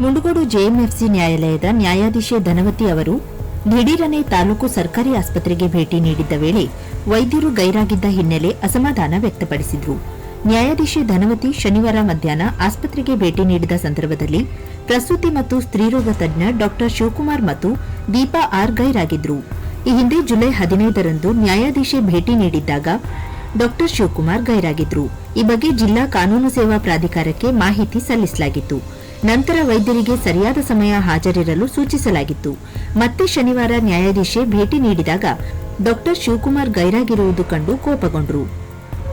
Mundgod JMFC ನ್ಯಾಯಾಲಯದ ನ್ಯಾಯಾಧೀಶೆ ಧನವತಿ ಅವರು ದಿಢೀರನೆ ತಾಲೂಕು ಸರ್ಕಾರಿ ಆಸ್ಪತ್ರೆಗೆ ಭೇಟಿ ನೀಡಿದ್ದ ವೇಳೆ ವೈದ್ಯರು ಗೈರಾಗಿದ್ದ ಹಿನ್ನೆಲೆ ಅಸಮಾಧಾನ ವ್ಯಕ್ತಪಡಿಸಿದ್ರು. ನ್ಯಾಯಾಧೀಶೆ ಧನವತಿ ಶನಿವಾರ ಮಧ್ಯಾಹ್ನ ಆಸ್ಪತ್ರೆಗೆ ಭೇಟಿ ನೀಡಿದ ಸಂದರ್ಭದಲ್ಲಿ ಪ್ರಸೂತಿ ಮತ್ತು ಸ್ತ್ರೀರೋಗ ತಜ್ಞ ಡಾ ಶಿವಕುಮಾರ್ ಮತ್ತು ದೀಪಾ ಆರ್ ಗೈರಾಗಿದ್ರು ಈ ಹಿಂದೆ ಜುಲೈ ಹದಿನೈದರಂದು ನ್ಯಾಯಾಧೀಶೆ ಭೇಟಿ ನೀಡಿದ್ದಾಗ ಡಾ ಶಿವಕುಮಾರ್ ಗೈರಾಗಿದ್ರು ಈ ಬಗ್ಗೆ ಜಿಲ್ಲಾ ಕಾನೂನು ಸೇವಾ ಪ್ರಾಧಿಕಾರಕ್ಕೆ ಮಾಹಿತಿ ಸಲ್ಲಿಸಲಾಗಿತ್ತು. ನಂತರ ವೈದ್ಯರಿಗೆ ಸರಿಯಾದ ಸಮಯ ಹಾಜರಿರಲು ಸೂಚಿಸಲಾಗಿತ್ತು. ಮತ್ತೆ ಶನಿವಾರ ನ್ಯಾಯಾಧೀಶೆ ಭೇಟಿ ನೀಡಿದಾಗ ಡಾಕ್ಟರ್ ಶಿವಕುಮಾರ್ ಗೈರಾಗಿರುವುದು ಕಂಡು ಕೋಪಗೊಂಡರು.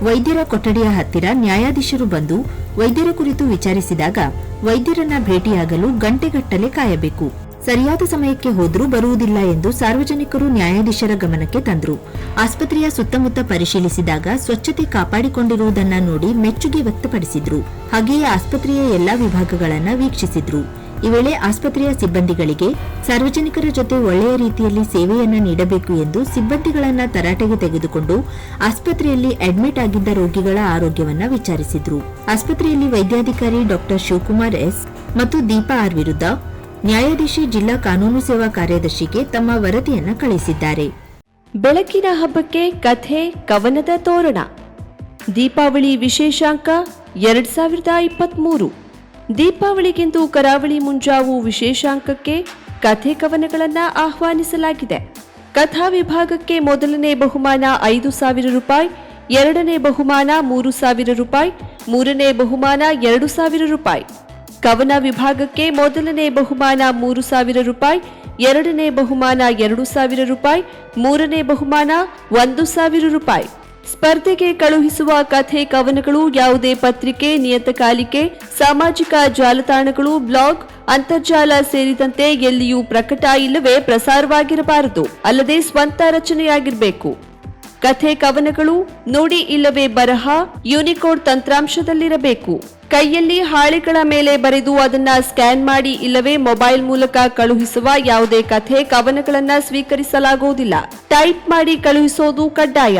ವೈದ್ಯರ ಕೊಠಡಿಯ ಹತ್ತಿರ ನ್ಯಾಯಾಧೀಶರು ಬಂದು ವೈದ್ಯರ ಕುರಿತು ವಿಚಾರಿಸಿದಾಗ ವೈದ್ಯರನ್ನ ಭೇಟಿಯಾಗಲು ಗಂಟೆಗಟ್ಟಲೆ ಕಾಯಬೇಕು. ಸರಿಯಾದ ಸಮಯಕ್ಕೆ ಹೋದರೂ ಬರುವುದಿಲ್ಲ ಎಂದು ಸಾರ್ವಜನಿಕರು ನ್ಯಾಯಾಧೀಶರ ಗಮನಕ್ಕೆ ತಂದರು. ಆಸ್ಪತ್ರೆಯ ಸುತ್ತಮುತ್ತ ಪರಿಶೀಲಿಸಿದಾಗ ಸ್ವಚ್ಛತೆ ಕಾಪಾಡಿಕೊಂಡಿರುವುದನ್ನ ನೋಡಿ ಮೆಚ್ಚುಗೆ ವ್ಯಕ್ತಪಡಿಸಿದ್ರು. ಹಾಗೆಯೇ ಆಸ್ಪತ್ರೆಯ ಎಲ್ಲಾ ವಿಭಾಗಗಳನ್ನ ವೀಕ್ಷಿಸಿದ್ರು. ಈ ವೇಳೆ ಆಸ್ಪತ್ರೆಯ ಸಿಬ್ಬಂದಿಗಳಿಗೆ ಸಾರ್ವಜನಿಕರ ಜೊತೆ ಒಳ್ಳೆಯ ರೀತಿಯಲ್ಲಿ ಸೇವೆಯನ್ನ ನೀಡಬೇಕು ಎಂದು ಸಿಬ್ಬಂದಿಗಳನ್ನ ತರಾಟೆಗೆ ತೆಗೆದುಕೊಂಡು ಆಸ್ಪತ್ರೆಯಲ್ಲಿ ಅಡ್ಮಿಟ್ ಆಗಿದ್ದ ರೋಗಿಗಳ ಆರೋಗ್ಯವನ್ನ ವಿಚಾರಿಸಿದ್ರು. ಆಸ್ಪತ್ರೆಯಲ್ಲಿ ವೈದ್ಯಾಧಿಕಾರಿ ಡಾಕ್ಟರ್ ಶಿವಕುಮಾರ್ ಎಸ್ ಮತ್ತು ದೀಪಾ ಆರ್ ವಿರುದ್ಧ ನ್ಯಾಯಾಧೀಶಿ ಜಿಲ್ಲಾ ಕಾನೂನು ಸೇವಾ ಕಾರ್ಯದರ್ಶಿಗೆ ತಮ್ಮ ವರದಿಯನ್ನ ಕಳಿಸಿದ್ದಾರೆ. ಬೆಳಕಿನ ಹಬ್ಬಕ್ಕೆ ಕಥೆ, ಕವನದ ತೋರಣ. ದೀಪಾವಳಿ ವಿಶೇಷಾಂಕ ಎರಡ್ ಸಾವಿರದ ಇಪ್ಪತ್ತ್ಮೂರು ದೀಪಾವಳಿಗೆಂದು ಕರಾವಳಿ ಮುಂಜಾವು ವಿಶೇಷಾಂಕಕ್ಕೆ ಕಥೆ ಕವನಗಳನ್ನು ಆಹ್ವಾನಿಸಲಾಗಿದೆ. ಕಥಾ ವಿಭಾಗಕ್ಕೆ ಮೊದಲನೇ ಬಹುಮಾನ ಐದು ಸಾವಿರ ರೂಪಾಯಿ, ಎರಡನೇ ಬಹುಮಾನ ಮೂರು ಸಾವಿರ ರೂಪಾಯಿ, ಮೂರನೇ ಬಹುಮಾನ ಎರಡು ಸಾವಿರ ರೂಪಾಯಿ. ಕವನ ವಿಭಾಗಕ್ಕೆ ಮೊದಲನೇ ಬಹುಮಾನ ಮೂರು ಸಾವಿರ ರೂಪಾಯಿ, ಎರಡನೇ ಬಹುಮಾನ ಎರಡು ಸಾವಿರ ರೂಪಾಯಿ, ಮೂರನೇ ಬಹುಮಾನ ಒಂದು ಸಾವಿರ ರೂಪಾಯಿ. ಸ್ಪರ್ಧೆಗೆ ಕಳುಹಿಸುವ ಕಥೆ ಕವನಗಳು ಯಾವುದೇ ಪತ್ರಿಕೆ ನಿಯತಕಾಲಿಕೆ ಸಾಮಾಜಿಕ ಜಾಲತಾಣಗಳು, ಬ್ಲಾಗ್, ಅಂತರ್ಜಾಲ ಸೇರಿದಂತೆ ಎಲ್ಲಿಯೂ ಪ್ರಕಟ ಇಲ್ಲವೇ ಪ್ರಸಾರವಾಗಿರಬಾರದು. ಅಲ್ಲದೆ ಸ್ವಂತ ರಚನೆಯಾಗಿರಬೇಕು. ಕಥೆ ಕವನಗಳು ನೋಡಿ ಇಲ್ಲವೇ ಬರಹ, ಯೂನಿಕೋಡ್ ತಂತ್ರಾಂಶದಲ್ಲಿರಬೇಕು. ಕೈಯಲ್ಲಿ ಹಾಳೆಗಳ ಮೇಲೆ ಬರೆದು ಅದನ್ನ ಸ್ಕ್ಯಾನ್ ಮಾಡಿ ಇಲ್ಲವೇ ಮೊಬೈಲ್ ಮೂಲಕ ಕಳುಹಿಸುವ ಯಾವುದೇ ಕಥೆ ಕವನಗಳನ್ನ ಸ್ವೀಕರಿಸಲಾಗುವುದಿಲ್ಲ. ಟೈಪ್ ಮಾಡಿ ಕಳುಹಿಸೋದು ಕಡ್ಡಾಯ.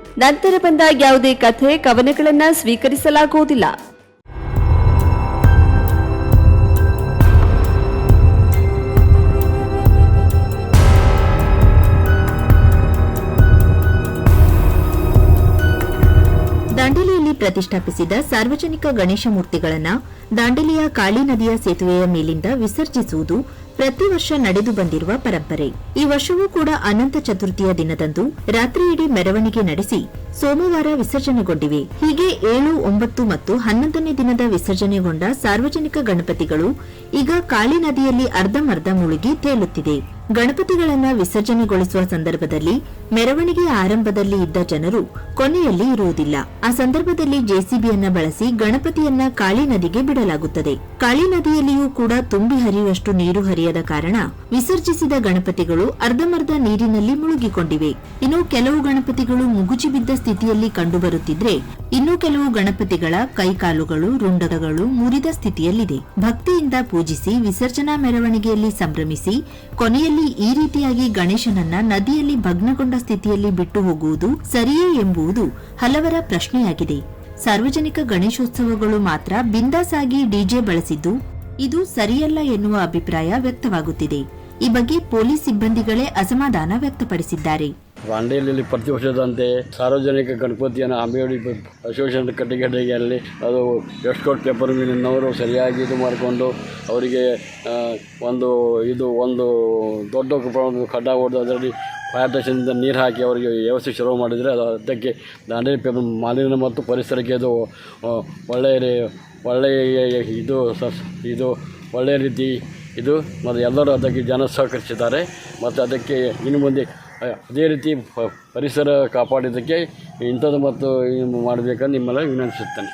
ನಂತರ ಬಂದ ಯಾವುದೇ ಕಥೆ ಕವನಗಳನ್ನ ಸ್ವೀಕರಿಸಲಾಗುವುದಿಲ್ಲ. ದಾಂಡೇಲಿಯಲ್ಲಿ ಪ್ರತಿಷ್ಠಾಪಿಸಿದ ಸಾರ್ವಜನಿಕ ಗಣೇಶ ಮೂರ್ತಿಗಳನ್ನು ದಾಂಡೇಲಿಯ ಕಾಳಿ ನದಿಯ ಸೇತುವೆಯ ಮೇಲಿಂದ ವಿಸರ್ಜಿಸುವುದು ಪ್ರತಿ ವರ್ಷ ನಡೆದು ಬಂದಿರುವ ಪರಂಪರೆ. ಈ ವರ್ಷವೂ ಕೂಡ ಅನಂತ ಚತುರ್ಥಿಯ ದಿನದಂದು ರಾತ್ರಿಯಿಡೀ ಮೆರವಣಿಗೆ ನಡೆಸಿ ಸೋಮವಾರ ವಿಸರ್ಜನೆಗೊಂಡಿವೆ. ಹೀಗೆ ಏಳು, ಒಂಬತ್ತು ಮತ್ತು ಹನ್ನೊಂದನೇ ದಿನದ ವಿಸರ್ಜನೆಗೊಂಡ ಸಾರ್ವಜನಿಕ ಗಣಪತಿಗಳು ಈಗ ಕಾಳಿ ನದಿಯಲ್ಲಿ ಅರ್ಧಮರ್ಧ ಮುಳುಗಿ ತೇಲುತ್ತಿದೆ. ಗಣಪತಿಗಳನ್ನ ವಿಸರ್ಜನೆಗೊಳಿಸುವ ಸಂದರ್ಭದಲ್ಲಿ ಮೆರವಣಿಗೆಯ ಆರಂಭದಲ್ಲಿ ಇದ್ದ ಜನರು ಕೊನೆಯಲ್ಲಿ ಇರುವುದಿಲ್ಲ. ಆ ಸಂದರ್ಭದಲ್ಲಿ ಜೆಸಿಬಿಯನ್ನ ಬಳಸಿ ಗಣಪತಿಯನ್ನ ಕಾಳಿ ನದಿಗೆ ಬಿಡಲಾಗುತ್ತದೆ. ಕಾಳಿ ನದಿಯಲ್ಲಿಯೂ ಕೂಡ ತುಂಬಿ ಹರಿಯುವಷ್ಟು ನೀರು ಹರಿಯದ ಕಾರಣ ವಿಸರ್ಜಿಸಿದ ಗಣಪತಿಗಳು ಅರ್ಧಮರ್ಧ ನೀರಿನಲ್ಲಿ ಮುಳುಗಿಕೊಂಡಿವೆ. ಇನ್ನು ಕೆಲವು ಗಣಪತಿಗಳು ಮುಗುಚಿ ಬಿದ್ದ ಸ್ಥಿತಿಯಲ್ಲಿ ಕಂಡುಬರುತ್ತಿದ್ರೆ ಇನ್ನು ಕೆಲವು ಗಣಪತಿಗಳ ಕೈಕಾಲುಗಳು, ರುಂಡದಗಳು ಮುರಿದ ಸ್ಥಿತಿಯಲ್ಲಿದೆ. ಭಕ್ತಿಯಿಂದ ಪೂಜಿಸಿ, ವಿಸರ್ಜನಾ ಮೆರವಣಿಗೆಯಲ್ಲಿ ಸಂಭ್ರಮಿಸಿ, ಕೊನೆಯಲ್ಲಿ ಈ ರೀತಿಯಾಗಿ ಗಣೇಶನನ್ನ ನದಿಯಲ್ಲಿ ಭಗ್ನಗೊಂಡ ಸ್ಥಿತಿಯಲ್ಲಿ ಬಿಟ್ಟು ಹೋಗುವುದು ಸರಿಯೇ ಎಂಬುದು ಹಲವರ ಪ್ರಶ್ನೆಯಾಗಿದೆ. ಸಾರ್ವಜನಿಕ ಗಣೇಶೋತ್ಸವಗಳು ಮಾತ್ರ ಬಿಂದಾಸಾಗಿ ಡಿಜೆ ಬಳಸಿದ್ದು ಇದು ಸರಿಯಲ್ಲ ಎನ್ನುವ ಅಭಿಪ್ರಾಯ ವ್ಯಕ್ತವಾಗುತ್ತಿದೆ. ಈ ಬಗ್ಗೆ ಪೊಲೀಸ್ ಸಿಬ್ಬಂದಿಗಳೇ ಅಸಮಾಧಾನ ವ್ಯಕ್ತಪಡಿಸಿದ್ದಾರೆ. ದಾಂಡೇಲಿಯಲ್ಲಿ ಪ್ರತಿ ವರ್ಷದಂತೆ ಸಾರ್ವಜನಿಕ ಗಣಪತಿಯನ್ನು ಅಂಬೇಡಿ ಅಸೋಸಿಯೇಷನ್ ಕಟ್ಟಿಗೆಡೆಯಲ್ಲಿ ಅದು ಎಷ್ಟು ಕೋಟ್ ಪೇಪರ್ ಮೀನಿನವರು ಸರಿಯಾಗಿ ಇದು ಮಾಡಿಕೊಂಡು ಅವರಿಗೆ ಒಂದು ಇದು ಒಂದು ದೊಡ್ಡ ಕಡ್ಡ ಹೊಡೆದು ಅದರಲ್ಲಿ ಫೈರ್ ಸ್ಟೇಷನಿಂದ ನೀರು ಹಾಕಿ ಅವರಿಗೆ ವ್ಯವಸ್ಥೆ ಶುರು ಮಾಡಿದರೆ ಅದು ಅದಕ್ಕೆ ದಾಂಡೇಲಿ ಪೇಪರ್ ಮಾಲಿನ್ಯ ಮತ್ತು ಪರಿಸರಕ್ಕೆ ಅದು ಒಳ್ಳೆಯ ಒಳ್ಳೆಯ ಇದು ಇದು ಒಳ್ಳೆಯ ರೀತಿ ಇದು ಮತ್ತು ಎಲ್ಲರೂ ಅದಕ್ಕೆ ಜನ ಸಹಕರಿಸಿದ್ದಾರೆ ಮತ್ತು ಅದಕ್ಕೆ ಇನ್ನು ಮುಂದೆ ಅದೇ ರೀತಿ ಪರಿಸರ ಕಾಪಾಡಿದ್ದಕ್ಕೆ ಇಂಥದ್ದು ಮತ್ತು ಮಾಡಬೇಕಂದು ನಿಮ್ಮೆಲ್ಲ ವಿನಂತಿಸುತ್ತೇನೆ.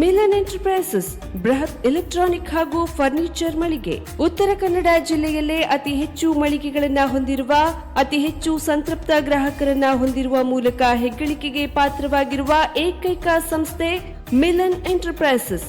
ಮಿಲನ್ ಎಂಟರ್ಪ್ರೈಸಸ್, ಬೃಹತ್ ಎಲೆಕ್ಟ್ರಾನಿಕ್ ಹಾಗೂ ಫರ್ನಿಚರ್ ಮಳಿಗೆ. ಉತ್ತರ ಕನ್ನಡ ಜಿಲ್ಲೆಯಲ್ಲೇ ಅತಿ ಹೆಚ್ಚು ಮಳಿಗೆಗಳನ್ನು ಹೊಂದಿರುವ, ಅತಿ ಹೆಚ್ಚು ಸಂತೃಪ್ತ ಗ್ರಾಹಕರನ್ನ ಹೊಂದಿರುವ ಮೂಲಕ ಹೆಗ್ಗಳಿಕೆಗೆ ಪಾತ್ರವಾಗಿರುವ ಏಕೈಕ ಸಂಸ್ಥೆ ಮಿಲನ್ ಎಂಟರ್ಪ್ರೈಸಸ್.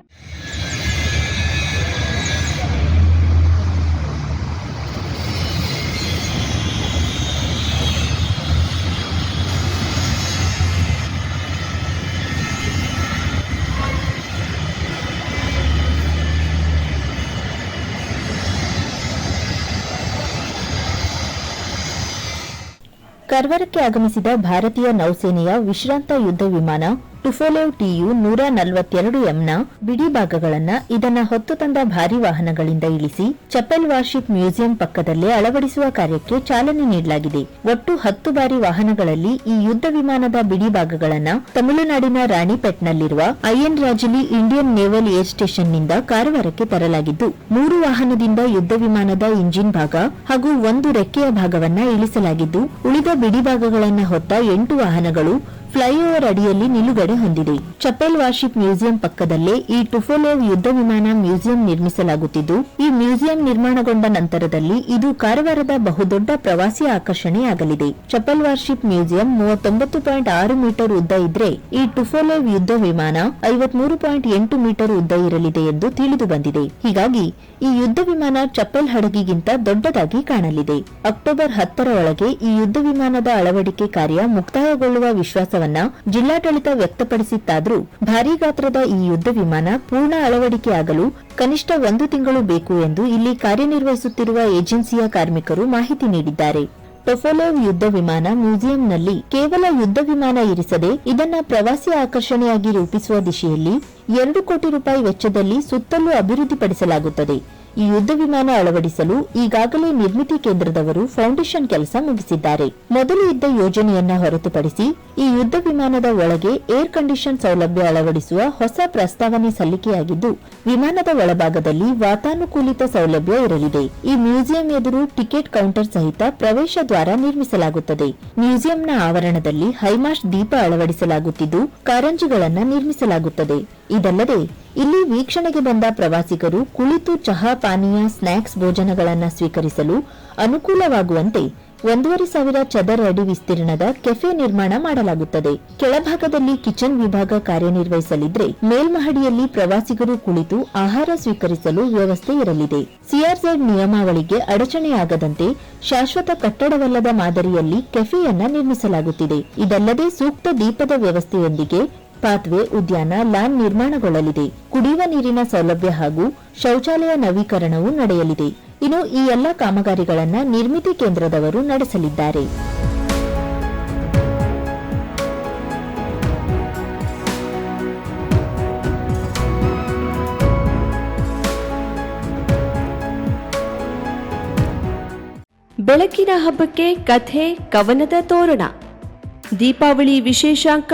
ಕಾರವಾರಕ್ಕೆ ಆಗಮಿಸಿದ ಭಾರತೀಯ ನೌಸೇನೆಯ ವಿಶ್ರಾಂತ ಯುದ್ಧ ವಿಮಾನ ಟುಫೋಲೆವ್ ಟಿಯು ನೂರ ನಲವತ್ತೆರಡು ಎಂನ ಬಿಡಿ ಭಾಗಗಳನ್ನ ಇದನ್ನ ಹೊತ್ತು ತಂದ ಭಾರಿ ವಾಹನಗಳಿಂದ ಇಳಿಸಿ ಚಪೆಲ್ ವಾರ್ಶಿಪ್ ಮ್ಯೂಸಿಯಂ ಪಕ್ಕದಲ್ಲೇ ಅಳವಡಿಸುವ ಕಾರ್ಯಕ್ಕೆ ಚಾಲನೆ ನೀಡಲಾಗಿದೆ. ಒಟ್ಟು ಹತ್ತು ಬಾರಿ ವಾಹನಗಳಲ್ಲಿ ಈ ಯುದ್ಧ ವಿಮಾನದ ಬಿಡಿ ಭಾಗಗಳನ್ನ ತಮಿಳುನಾಡಿನ ರಾಣಿಪೆಟ್ನಲ್ಲಿರುವ IN Rajali Indian naval air ಸ್ಟೇಷನ್ನಿಂದ ಕಾರವಾರಕ್ಕೆ ತರಲಾಗಿದ್ದು, ಮೂರು ವಾಹನದಿಂದ ಯುದ್ಧ ವಿಮಾನದ ಇಂಜಿನ್ ಭಾಗ ಹಾಗೂ ಒಂದು ರೆಕ್ಕೆಯ ಭಾಗವನ್ನ ಇಳಿಸಲಾಗಿದ್ದು, ಉಳಿದ ಬಿಡಿ ಭಾಗಗಳನ್ನ ಹೊತ್ತ ಎಂಟು ವಾಹನಗಳು ಫ್ಲೈಓವರ್ ಅಡಿಯಲ್ಲಿ ನಿಲುಗಡೆ ಹೊಂದಿದೆ. ಚಪೆಲ್ ವಾರ್ಶಿಪ್ ಮ್ಯೂಸಿಯಂ ಪಕ್ಕದಲ್ಲೇ ಈ ಟುಫೋಲೋವ್ ಯುದ್ಧ ವಿಮಾನ ಮ್ಯೂಸಿಯಂ ನಿರ್ಮಿಸಲಾಗುತ್ತಿದ್ದು, ಈ ಮ್ಯೂಸಿಯಂ ನಿರ್ಮಾಣಗೊಂಡ ನಂತರದಲ್ಲಿ ಇದು ಕಾರವಾರದ ಬಹುದೊಡ್ಡ ಪ್ರವಾಸಿ ಆಕರ್ಷಣೆಯಾಗಲಿದೆ. ಚಪೆಲ್ ವಾರ್ಶಿಪ್ ಮ್ಯೂಸಿಯಂ ಮೂವತ್ತೊಂಬತ್ತು ಪಾಯಿಂಟ್ ಆರು ಮೀಟರ್ ಉದ್ದ ಇದ್ರೆ, ಈ ಟುಫೋಲೋವ್ ಯುದ್ಧ ವಿಮಾನ ಐವತ್ಮೂರು ಪಾಯಿಂಟ್ ಎಂಟು ಮೀಟರ್ ಉದ್ದ ಇರಲಿದೆ ಎಂದು ತಿಳಿದು ಬಂದಿದೆ. ಹೀಗಾಗಿ, ಈ ಯುದ್ಧ ವಿಮಾನ ಚಪ್ಪಲ್ ಹಡಗಿಗಿಂತ ದೊಡ್ಡದಾಗಿ ಕಾಣಲಿದೆ. ಅಕ್ಟೋಬರ್ ಹತ್ತರ ಒಳಗೆ ಈ ಯುದ್ಧ ವಿಮಾನದ ಅಳವಡಿಕೆ ಕಾರ್ಯ ಮುಕ್ತಾಯಗೊಳ್ಳುವ ವಿಶ್ವಾಸವನ್ನ ಜಿಲ್ಲಾಡಳಿತ ವ್ಯಕ್ತಪಡಿಸಿತ್ತಾದರೂ ಭಾರೀ ಗಾತ್ರದ ಈ ಯುದ್ಧ ವಿಮಾನ ಪೂರ್ಣ ಅಳವಡಿಕೆಯಾಗಲು ಕನಿಷ್ಠ ಒಂದು ತಿಂಗಳು ಬೇಕು ಎಂದು ಇಲ್ಲಿ ಕಾರ್ಯನಿರ್ವಹಿಸುತ್ತಿರುವ ಏಜೆನ್ಸಿಯ ಕಾರ್ಮಿಕರು ಮಾಹಿತಿ ನೀಡಿದ್ದಾರೆ. ಟೊಫೋಲೋವ್ ಯುದ್ಧ ವಿಮಾನ ಮ್ಯೂಸಿಯಂನಲ್ಲಿ ಕೇವಲ ಯುದ್ಧ ವಿಮಾನ ಇರಿಸದೆ ಇದನ್ನ ಪ್ರವಾಸಿ ಆಕರ್ಷಣೆಯಾಗಿ ರೂಪಿಸುವ ದಿಶೆಯಲ್ಲಿ ಎರಡು ಕೋಟಿ ರೂಪಾಯಿ ವೆಚ್ಚದಲ್ಲಿ ಸುತ್ತಲೂ ಅಭಿವೃದ್ಧಿಪಡಿಸಲಾಗುತ್ತದೆ. ಈ ಯುದ್ಧ ವಿಮಾನ ಅಳವಡಿಸಲು ಈಗಾಗಲೇ ನಿರ್ಮಿತಿ ಕೇಂದ್ರದವರು ಫೌಂಡೇಶನ್ ಕೆಲಸ ಮುಗಿಸಿದ್ದಾರೆ. ಮೊದಲು ಇದ್ದ ಯೋಜನೆಯನ್ನ ಹೊರತುಪಡಿಸಿ ಈ ಯುದ್ಧ ವಿಮಾನದ ಒಳಗೆ ಏರ್ ಕಂಡೀಷನ್ ಸೌಲಭ್ಯ ಅಳವಡಿಸುವ ಹೊಸ ಪ್ರಸ್ತಾವನೆ ಸಲ್ಲಿಕೆಯಾಗಿದ್ದು, ವಿಮಾನದ ಒಳಭಾಗದಲ್ಲಿ ವಾತಾನುಕೂಲಿತ ಸೌಲಭ್ಯ ಇರಲಿದೆ. ಈ ಮ್ಯೂಸಿಯಂ ಎದುರು ಟಿಕೆಟ್ ಕೌಂಟರ್ ಸಹಿತ ಪ್ರವೇಶ ದ್ವಾರ ನಿರ್ಮಿಸಲಾಗುತ್ತದೆ. ಮ್ಯೂಸಿಯಂನ ಆವರಣದಲ್ಲಿ ಹೈಮಾಸ್ಟ್ ದೀಪ ಅಳವಡಿಸಲಾಗುತ್ತಿದ್ದು, ಕಾರಂಜಿಗಳನ್ನು ನಿರ್ಮಿಸಲಾಗುತ್ತದೆ. ಇದಲ್ಲದೆ, ಇಲ್ಲಿ ವೀಕ್ಷಣೆಗೆ ಬಂದ ಪ್ರವಾಸಿಗರು ಕುಳಿತು ಚಹಾ ಪಾನೀಯ, ಸ್ನಾಕ್ಸ್ ಭೋಜನಗಳನ್ನು ಸ್ವೀಕರಿಸಲು ಅನುಕೂಲವಾಗುವಂತೆ ಒಂದೂವರೆ ಸಾವಿರ ಚದರ ಅಡಿ ವಿಸ್ತೀರ್ಣದ ಕೆಫೆ ನಿರ್ಮಾಣ ಮಾಡಲಾಗುತ್ತದೆ. ಕೆಳಭಾಗದಲ್ಲಿ ಕಿಚನ್ ವಿಭಾಗ ಕಾರ್ಯನಿರ್ವಹಿಸಲಿದ್ರೆ ಮೇಲ್ಮಹಡಿಯಲ್ಲಿ ಪ್ರವಾಸಿಗರು ಕುಳಿತು ಆಹಾರ ಸ್ವೀಕರಿಸಲು ವ್ಯವಸ್ಥೆ ಇರಲಿದೆ. ಸಿಆರ್ಝೆಡ್ ನಿಯಮಾವಳಿಗೆ ಅಡಚಣೆಯಾಗದಂತೆ ಶಾಶ್ವತ ಕಟ್ಟಡವಲ್ಲದ ಮಾದರಿಯಲ್ಲಿ ಕೆಫೆಯನ್ನ ನಿರ್ಮಿಸಲಾಗುತ್ತಿದೆ. ಇದಲ್ಲದೆ ಸೂಕ್ತ ದೀಪದ ವ್ಯವಸ್ಥೆಯೊಂದಿಗೆ ಪಾತ್ವೆ, ಉದ್ಯಾನ, ಲ್ಯಾನ್ ನಿರ್ಮಾಣಗೊಳ್ಳಲಿದೆ. ಕುಡಿಯುವ ನೀರಿನ ಸೌಲಭ್ಯ ಹಾಗೂ ಶೌಚಾಲಯ ನವೀಕರಣವೂ ನಡೆಯಲಿದೆ. ಇನ್ನು ಈ ಎಲ್ಲ ಕಾಮಗಾರಿಗಳನ್ನು ನಿರ್ಮಿತಿ ಕೇಂದ್ರದವರು ನಡೆಸಲಿದ್ದಾರೆ. ಬೆಳಕಿನ ಹಬ್ಬಕ್ಕೆ ಕಥೆ, ಕವನದ ತೋರಣ. ದೀಪಾವಳಿ ವಿಶೇಷಾಂಕ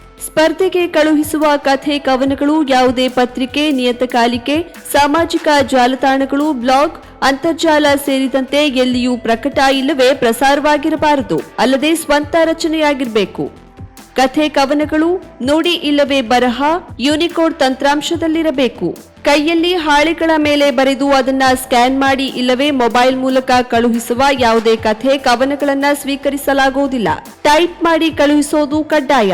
ಸ್ಪರ್ಧೆಗೆ ಕಳುಹಿಸುವ ಕಥೆ ಕವನಗಳು ಯಾವುದೇ ಪತ್ರಿಕೆ, ನಿಯತಕಾಲಿಕೆ, ಸಾಮಾಜಿಕ ಜಾಲತಾಣಗಳು, ಬ್ಲಾಗ್, ಅಂತರ್ಜಾಲ ಸೇರಿದಂತೆ ಎಲ್ಲಿಯೂ ಪ್ರಕಟ ಇಲ್ಲವೇ ಪ್ರಸಾರವಾಗಿರಬಾರದು. ಅಲ್ಲದೆ ಸ್ವಂತ ರಚನೆಯಾಗಿರಬೇಕು. ಕಥೆ ಕವನಗಳು ನುಡಿ ಇಲ್ಲವೇ ಬರಹ ಯೂನಿಕೋಡ್ ತಂತ್ರಾಂಶದಲ್ಲಿರಬೇಕು. ಕೈಯಲ್ಲಿ ಹಾಳೆಗಳ ಮೇಲೆ ಬರೆದು ಅದನ್ನ ಸ್ಕ್ಯಾನ್ ಮಾಡಿ ಇಲ್ಲವೇ ಮೊಬೈಲ್ ಮೂಲಕ ಕಳುಹಿಸುವ ಯಾವುದೇ ಕಥೆ ಕವನಗಳನ್ನ ಸ್ವೀಕರಿಸಲಾಗುವುದಿಲ್ಲ. ಟೈಪ್ ಮಾಡಿ ಕಳುಹಿಸೋದು ಕಡ್ಡಾಯ.